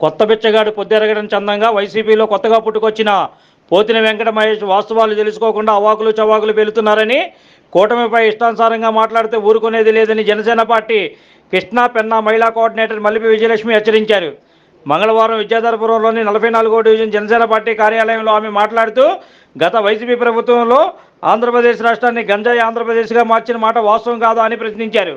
కొత్త బిచ్చగాడు పొద్దెరగడం చందంగా వైసీపీలో కొత్తగా పుట్టుకొచ్చిన పోతిన వెంకట మహేష్ వాస్తవాలు తెలుసుకోకుండా అవాకులు చవాకులు పెలుతున్నారని కూటమిపై ఇష్టానుసారంగా మాట్లాడితే ఊరుకునేది లేదని జనసేన పార్టీ కృష్ణా పెన్నా మహిళా కోఆర్డినేటర్ మల్లిపి విజయలక్ష్మి హెచ్చరించారు. మంగళవారం విద్యాధరపురంలోని నలభై నాలుగో డివిజన్ జనసేన పార్టీ కార్యాలయంలో ఆమె మాట్లాడుతూ గత వైసీపీ ప్రభుత్వంలో ఆంధ్రప్రదేశ్ రాష్ట్రాన్ని గంజాయి ఆంధ్రప్రదేశ్గా మార్చిన మాట వాస్తవం కాదా అని ప్రశ్నించారు.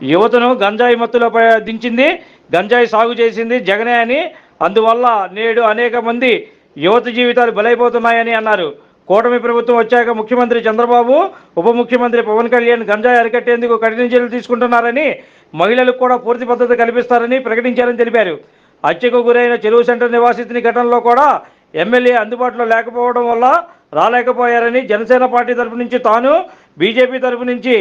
యువతను గంజాయి మత్తులో దించింది గంజాయి సాగు చేసింది జగనే అని. అందువల్ల నేడు అనేక మంది యువత జీవితాలు బలైపోతున్నాయని అన్నారు. కూటమి ప్రభుత్వం వచ్చాక ముఖ్యమంత్రి చంద్రబాబు ఉప ముఖ్యమంత్రి పవన్ కళ్యాణ్ గంజాయి అరికట్టేందుకు కఠిన చర్యలు తీసుకుంటున్నారని మహిళలకు కూడా పూర్తి భద్రత కల్పిస్తారని ప్రకటించారని తెలిపారు. హత్యకు గురైన చెరువు సెంటర్ నివాసితుని ఘటనలో కూడా ఎమ్మెల్యే అందుబాటులో లేకపోవడం వల్ల రాలేకపోయారని జనసేన పార్టీ తరపు నుంచి తాను బీజేపీ తరపు నుంచి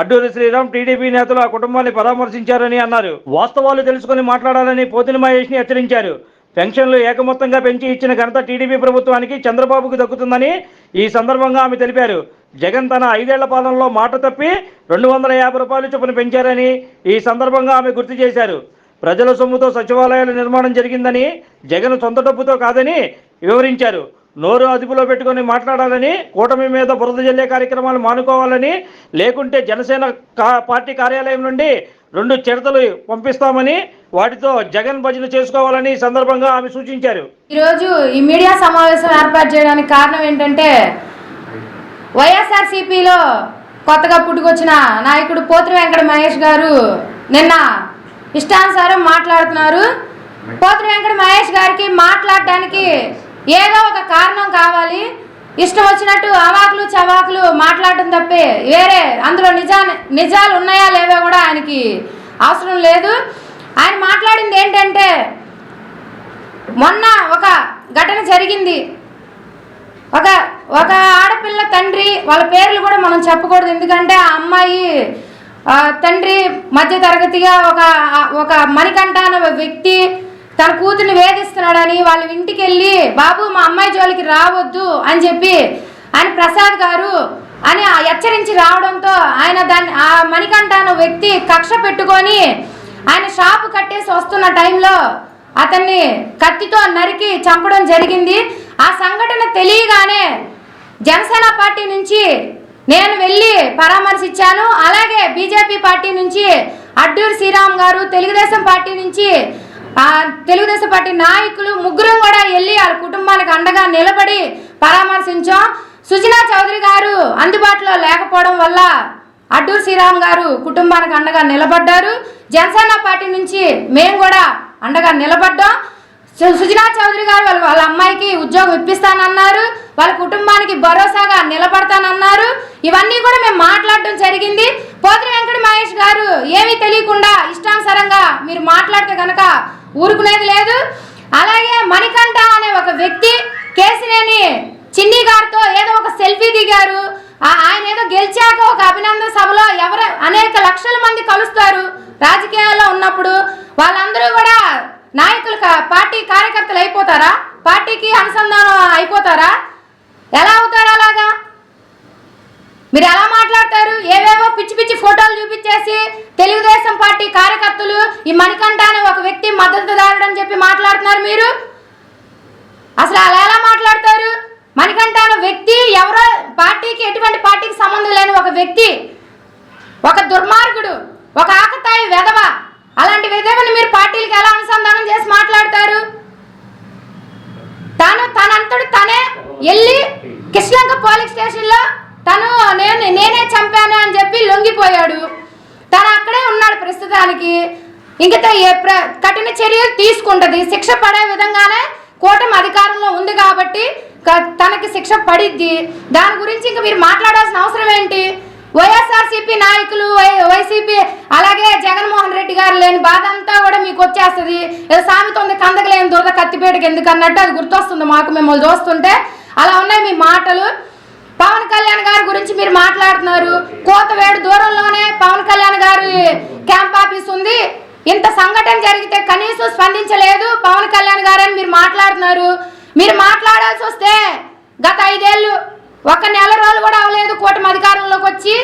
అడ్డూరి శ్రీరామ్ టీడీపీ నేతలు ఆ కుటుంబాన్ని పరామర్శించారని అన్నారు. వాస్తవాలు తెలుసుకొని మాట్లాడాలని పోతిని మహేష్ని హెచ్చరించారు. పెన్షన్లు ఏకమొత్తంగా పెంచి ఇచ్చిన ఘనత టీడీపీ ప్రభుత్వానికి చంద్రబాబుకు దక్కుతుందని ఈ సందర్భంగా ఆమె తెలిపారు. జగన్ తన ఐదేళ్ళ పాలనలో మాట తప్పి రెండు వందల యాభై రూపాయలు చొప్పున పెంచారని ఈ సందర్భంగా ఆమె గుర్తు చేశారు. ప్రజల సొమ్ముతో సచివాలయాల నిర్మాణం జరిగిందని జగన్ సొంత డబ్బుతో కాదని వివరించారు. నోరు అదుపులో పెట్టుకొని మాట్లాడాలని కూటమి మీద బురద జల్లే కార్యక్రమాలు మానుకోవాలని లేకుంటే జనసేన కా- పార్టీ కార్యాలయం నుండి రెండు చిడతలు పంపిస్తామని వాటితో జగన్ భజన చేసుకోవాలని సందర్భంగా ఆమె సూచించారు. ఈరోజు ఈ మీడియా సమావేశం ఏర్పాటు చేయడానికి కారణం ఏంటంటే వైఎస్ఆర్సీపీలో కొత్తగా పుట్టుకొచ్చిన నాయకుడు పోత్రి వెంకట మహేష్ గారు నిన్న ఇష్టానుసారం మాట్లాడుతున్నారు. పోత్రి వెంకట మహేష్ గారికి మాట్లాడటానికి ఏదో ఒక కారణం కావాలి. ఇష్టం వచ్చినట్టు అవాకులు చవాకులు మాట్లాడటం తప్పే. వేరే అందులో నిజా నిజాలు ఉన్నాయా లేవో కూడా ఆయనకి అవసరం లేదు. ఆయన మాట్లాడింది ఏంటంటే మొన్న ఒక ఘటన జరిగింది. ఒక ఒక ఆడపిల్ల తండ్రి వాళ్ళ పేర్లు కూడా మనం చెప్పకూడదు. ఎందుకంటే ఆ అమ్మాయి తండ్రి మధ్య తరగతిగా ఒక ఒక మణికంఠ అనే వ్యక్తి తన కూతుర్ని వేధిస్తున్నాడని వాళ్ళ ఇంటికి వెళ్ళి బాబు మా అమ్మాయి జోలికి రావద్దు అని చెప్పి ఆయన ప్రసాద్ గారు అని ఆ హెచ్చరించి రావడంతో ఆయన దాన్ని ఆ మణికంఠ అనే వ్యక్తి కక్ష పెట్టుకొని ఆయన షాపు కట్టేసి వస్తున్న టైంలో అతన్ని కత్తితో నరికి చంపడం జరిగింది. ఆ సంఘటన తెలియగానే జనసేన పార్టీ నుంచి నేను వెళ్ళి పరామర్శించాను. అలాగే బీజేపీ పార్టీ నుంచి అడ్డూరి శ్రీరామ్ గారు తెలుగుదేశం పార్టీ నుంచి తెలుగుదేశం పార్టీ నాయకులు ముగ్గురం కూడా వెళ్ళి వాళ్ళ కుటుంబానికి అండగా నిలబడి పరామర్శించాం. సుజనా చౌదరి గారు అందుబాటులో లేకపోవడం వల్ల అడ్డూరు శ్రీరామ్ గారు కుటుంబానికి అండగా నిలబడ్డారు. జనసేన పార్టీ నుంచి మేము కూడా అండగా నిలబడ్డాం. సుజనా చౌదరి గారు వాళ్ళ వాళ్ళ అమ్మాయికి ఉద్యోగం ఇప్పిస్తానన్నారు. వాళ్ళ కుటుంబానికి భరోసాగా నిలబడతానన్నారు. ఇవన్నీ కూడా మేము మాట్లాడడం జరిగింది. పోతిరి వెంకట మహేష్ గారు ఏమీ తెలియకుండా ఇష్టానుసారంగా మీరు మాట్లాడితే కనుక ఊరుకునేది లేదు. అలాగే మణికంఠ అనే ఒక వ్యక్తి కేసినేని చిన్ని గారితో ఏదో ఒక సెల్ఫీ దిగారు. ఆ- ఆయన ఏదో గెలిచాక ఒక అభినందన సభలో ఎవరు అనేక లక్షల మంది కలుస్తారు రాజకీయాల్లో ఉన్నప్పుడు. వాళ్ళందరూ కూడా నాయకులు పార్టీ కార్యకర్తలు అయిపోతారా? పార్టీకి అనుసంధానం అయిపోతారా? ఎలా అవుతారు అలాగా? మీరు ఎలా పిచ్చి పిచ్చి ఫోటోలు చూపించేసి తెలుగుదేశం పార్టీ కార్యకర్తలు ఈ మణికంఠ అనే ఒక వ్యక్తి మద్దతుదారుడు అని చెప్పి మాట్లాడుతున్నారు మీరు? అసలు అలా ఎలా మాట్లాడతారు? మణికంఠ అనే వ్యక్తి ఎవరో పార్టీకి ఎటువంటి పార్టీకి సంబంధం లేని ఒక వ్యక్తి ఒక దుర్మార్గుడు ఒక ఆకతాయి వెధవ. అలాంటి విధవని మీరు పార్టీలకు ఎలా అనుసంధానం చేసి మాట్లాడతారు? తను తనంతడు తనే వెళ్ళి కృష్ణంక పోలీస్ స్టేషన్లో తను నేను నేనే చంపాను అని చెప్పి లొంగిపోయాడు. తను అక్కడే ఉన్నాడు ప్రస్తుతానికి. ఇంకా ఏ ప్ర కఠిన చర్యలు తీసుకుంటుంది. శిక్ష పడే విధంగానే కూటమి అధికారంలో ఉంది కాబట్టి తనకి శిక్ష పడిద్ది. దాని గురించి ఇంకా మీరు మాట్లాడాల్సిన అవసరం ఏంటి? వైఎస్ఆర్సీపీ నాయకులు వై వైసీపీ అలాగే జగన్మోహన్ రెడ్డి గారు లేని బాధ అంతా కూడా మీకు వచ్చేస్తుంది. ఏదో సామెత ఉంది దురద కత్తిపేటకి ఎందుకు అన్నట్టు అది గుర్తొస్తుంది మాకు మిమ్మల్ని చూస్తుంటే అలా ఉన్నాయి మీ మాటలు. పవన్ కళ్యాణ్ గారి గురించి మీరు మాట్లాడుతున్నారు. కోతవేడు దూరంలోనే పవన్ కళ్యాణ్ గారి క్యాంప్ ఆఫీస్ ఉంది. ఇంత సంఘటన జరిగితే కనీసం స్పందించలేదు పవన్ కళ్యాణ్ గారని మీరు మాట్లాడుతున్నారు. మీరు మాట్లాడాల్సి వస్తే గత ఐదేళ్ళు ఒక నెల రోజులు కూడా అవ్వలేదు కూటమి అధికారంలోకి వచ్చి.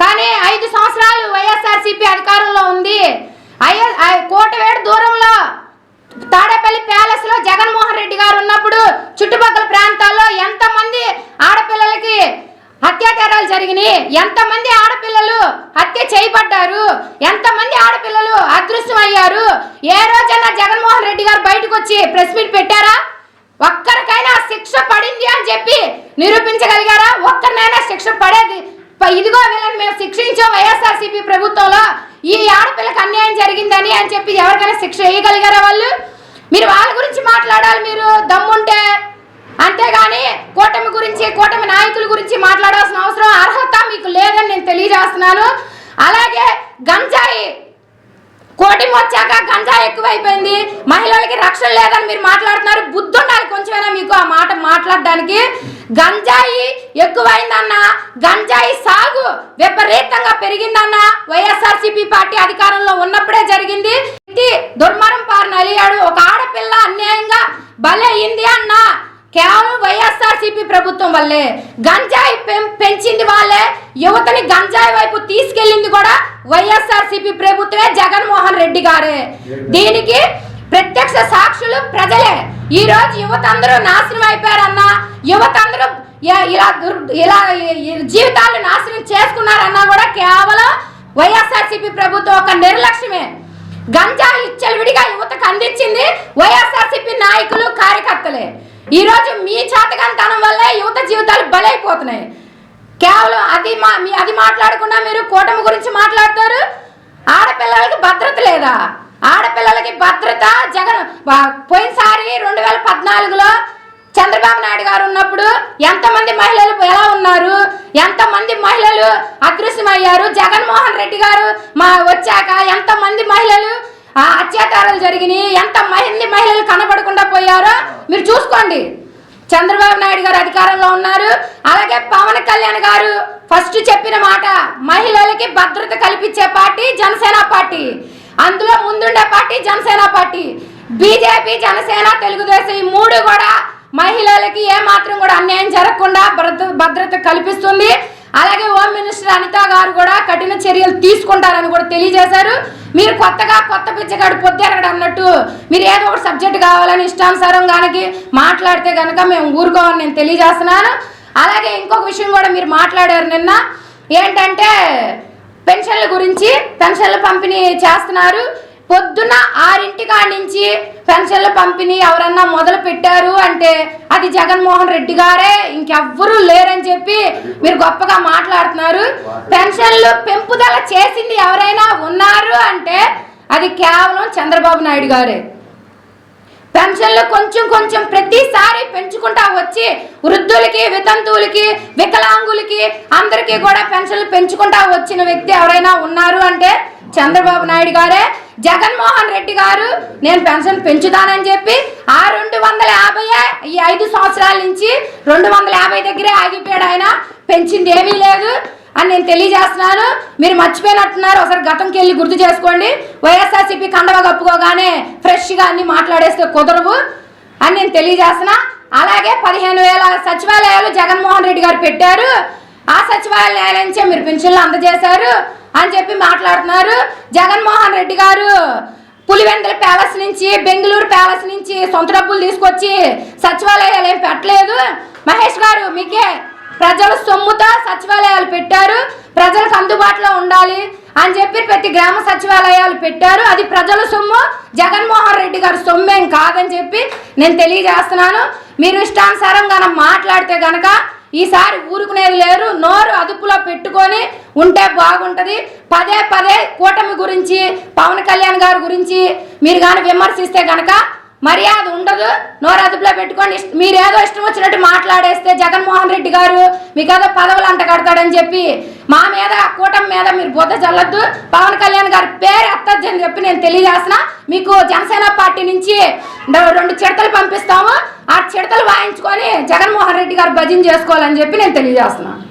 కానీ ఐదు సంవత్సరాలు వైఎస్ఆర్సీపీ అధికారంలో ఉంది. ఐఎస్ కోటవేడు దూరంలో తాడేపల్లి ప్యాలెస్లో జగన్మోహన్ రెడ్డి గారు ఉన్నప్పుడు చుట్టుపక్కల ప్రాంతాల్లో ఎంతమంది ఆడపిల్లలకి అత్యాచారాలు జరిగినాయి? ఎంతమంది ఆడపిల్లలు హత్య చేయబడ్డారు? ఎంతమంది ఆడపిల్లలు అదృశ్యం అయ్యారు? ఏ రోజైనా జగన్మోహన్ రెడ్డి గారు బయటకు వచ్చి ప్రెస్ మీట్ పెట్టారా? ఒక్కరికైనా శిక్ష పడింది అని చెప్పి నిరూపించగలిగారా? ఒక్కరినైనా శిక్ష పడేది? ఇదిగో వీళ్ళని మేము శిక్షించాం వైఎస్ఆర్సీపీ ప్రభుత్వంలో. ఈ ఆడపిల్లకి అన్యాయం జరిగిందని అని చెప్పి ఎవరికైనా శిక్ష వేయగలిగారా వాళ్ళు? మీరు వాళ్ళ గురించి మాట్లాడాలి మీరు దమ్ముంటే. అంతేగాని కూటమి గురించి కూటమి నాయకుల గురించి మాట్లాడాల్సిన అవసరం అర్హత మీకు లేదని నేను తెలియజేస్తున్నాను. అలాగే గంజాయి కూటమి వచ్చాక గంజాయి ఎక్కువైపోయింది. మహిళలకి రక్షణ లేదని మీరు మాట్లాడుతున్నారు. బుద్ధి ఉండాలి కొంచెమైనా మీకు ఆ మాట మాట్లాడడానికి. గంజాయి ఎక్కువైందన్న గంజాయి సాగు విపరీతంగా పెరిగిందన్న వైఎస్ఆర్సీపీ పార్టీ అధికారంలో ఉన్నప్పుడే జరిగింది. దుర్మరం పారిన అలియాడు ఒక ఆడపిల్ల అన్యాయంగా బలైంది అన్న కేవలం వైఎస్ఆర్సీపీ ప్రభుత్వం వల్లే. గంజాయి పెంచింది వాళ్ళే. యువతని గంజాయి వైపు తీసుకెళ్ళింది కూడా వైఎస్ఆర్సీపీ ప్రభుత్వమే జగన్మోహన్ రెడ్డి గారే. దీనికి ప్రత్యక్ష సాక్షులు ప్రజలే. ఈ రోజు యువత అందరూ నాశనం అయిపోయారన్నా యువత అందరూ ఇలా దుర్- ఇలా జీవితాలు నాశనం చేసుకున్నారన్నా కూడా కేవలం వైఎస్ఆర్సీపీ ప్రభుత్వం ఒక నిర్లక్ష్యమే. గంజా విడిగా యువతకు అందించింది వైఎస్ఆర్సీపీ నాయకులు కార్యకర్తలే. ఈ రోజు మీ చేతకంతనం వల్లే యువత జీవితాలు బలైపోతున్నాయి. కేవలం అది మా మీ అది మాట్లాడకుండా మీరు కూటమి గురించి మాట్లాడతారు. ఆడపిల్లలకి భద్రత లేదా? ఆడపిల్లలకి భద్రత జగన్ పోయినసారి రెండు వేల పద్నాలుగులో చంద్రబాబు నాయుడు గారు ఉన్నప్పుడు ఎంతమంది మహిళలు ఎలా ఉన్నారు? ఎంతమంది మహిళలు అదృశ్యమయ్యారు? జగన్మోహన్ రెడ్డి గారు మా వచ్చాక ఎంతమంది మహిళలు ఆ, అత్యాచారాలు జరిగినాయి? ఎంత మంది మహిళలు కనబడకుండా పోయారో మీరు చూసుకోండి. చంద్రబాబు నాయుడు గారు అధికారంలో ఉన్నారు. అలాగే పవన్ కళ్యాణ్ గారు ఫస్ట్ చెప్పిన మాట మహిళలకి భద్రత కల్పించే పార్టీ జనసేన పార్టీ. అందులో ముందుండే party Janasena party. BJP Janasena Telugu Desam ఈ మూడు కూడా మహిళలకి ఏమాత్రం కూడా అన్యాయం జరగకుండా భద్రత భద్రత కల్పిస్తుంది. అలాగే హోమ్ మినిస్టర్ అనిత గారు కూడా కఠిన చర్యలు తీసుకుంటారని కూడా తెలియజేశారు. మీరు కొత్తగా కొత్త పిచ్చగాడు పొద్దెరగడు అన్నట్టు మీరు ఏదో ఒక సబ్జెక్ట్ కావాలని ఇష్టానుసారం కనుక మాట్లాడితే కనుక మేము ఊరుకోవాలని నేను తెలియజేస్తున్నాను. అలాగే ఇంకొక విషయం కూడా మీరు మాట్లాడారు నిన్న. ఏంటంటే పెన్షన్ల గురించి పెన్షన్ల పంపిణీ చేస్తున్నారు. పొద్దున్న ఆరింటి కాడి నుంచి పెన్షన్ల పంపిణీ ఎవరన్నా మొదలు పెట్టారు అంటే అది జగన్మోహన్ రెడ్డి గారే. ఇంకెవ్వరూ లేరని చెప్పి మీరు గొప్పగా మాట్లాడుతున్నారు. పెన్షన్లు పెంపుదల చేసింది ఎవరైనా ఉన్నారు అంటే అది కేవలం చంద్రబాబు నాయుడు గారే. పెన్షన్లు కొంచెం కొంచెం ప్రతిసారి పెంచుకుంటా వచ్చి వృద్ధులకి వితంతువులకి వికలాంగులకి అందరికీ కూడా పెన్షన్లు పెంచుకుంటా వచ్చిన వ్యక్తి ఎవరైనా ఉన్నారు అంటే చంద్రబాబు నాయుడు గారే. జగన్మోహన్ రెడ్డి గారు నేను పెన్షన్ పెంచుతానని చెప్పి ఆ రెండు వందల యాభై ఈ ఐదు సంవత్సరాల నుంచి రెండు వందల యాభై దగ్గరే ఆగిపోయాడు ఆయన. పెంచింది ఏమీ లేదు. అని నేను తెలియజేస్తున్నాను. మీరు మర్చిపోయినట్టున్నారు. ఒకసారి గతంకి వెళ్ళి గుర్తు చేసుకోండి. వైఎస్ఆర్సీపీ కండవ కప్పుకోగానే ఫ్రెష్గా అన్ని మాట్లాడేస్తే కుదరవు అని నేను తెలియజేస్తున్నా. అలాగే పదిహేను వేల సచివాలయాలు జగన్మోహన్ రెడ్డి గారు పెట్టారు. ఆ సచివాలయాల నుంచే మీరు పెన్షన్లు అందజేశారు అని చెప్పి మాట్లాడుతున్నారు. జగన్మోహన్ రెడ్డి గారు పులివెందుల ప్యాలెస్ నుంచి బెంగళూరు ప్యాలెస్ నుంచి సొంత డబ్బులు తీసుకొచ్చి సచివాలయాలు ఏం పెట్టలేదు. మహేష్ గారు మీకే ప్రజల సొమ్ముతో సచివాలయాలు పెట్టారు. ప్రజలకు అందుబాటులో ఉండాలి అని చెప్పి ప్రతి గ్రామ సచివాలయాలు పెట్టారు. అది ప్రజల సొమ్ము. జగన్మోహన్ రెడ్డి గారి సొమ్మేం కాదని చెప్పి నేను తెలియజేస్తున్నాను. మీరు ఇష్టానుసారం కనుక మాట్లాడితే గనక ఈసారి ఊరుకునేది లేరు. నోరు అదుపులో పెట్టుకొని ఉంటే బాగుంటుంది. పదే పదే కూటమి గురించి పవన్ కళ్యాణ్ గారి గురించి మీరు కానీ విమర్శిస్తే కనుక మర్యాద ఉండదు. నోరు అదుపులో పెట్టుకొని మీరేదో ఇష్టం వచ్చినట్టు మాట్లాడేస్తే జగన్మోహన్ రెడ్డి గారు మీకు ఏదో పదవులు అంట కడతాడని చెప్పి మా మీద కూటమి మీద మీరు బుద్ధ చల్లొద్దు. పవన్ కళ్యాణ్ గారి పేరు ఎత్తద్దు అని చెప్పి నేను తెలియజేస్తున్నా. మీకు జనసేన పార్టీ నుంచి రెండు చిడతలు పంపిస్తాము. ఆ చిడతలు వాయించుకొని జగన్మోహన్ రెడ్డి గారు భజన చేసుకోవాలని చెప్పి నేను తెలియజేస్తున్నాను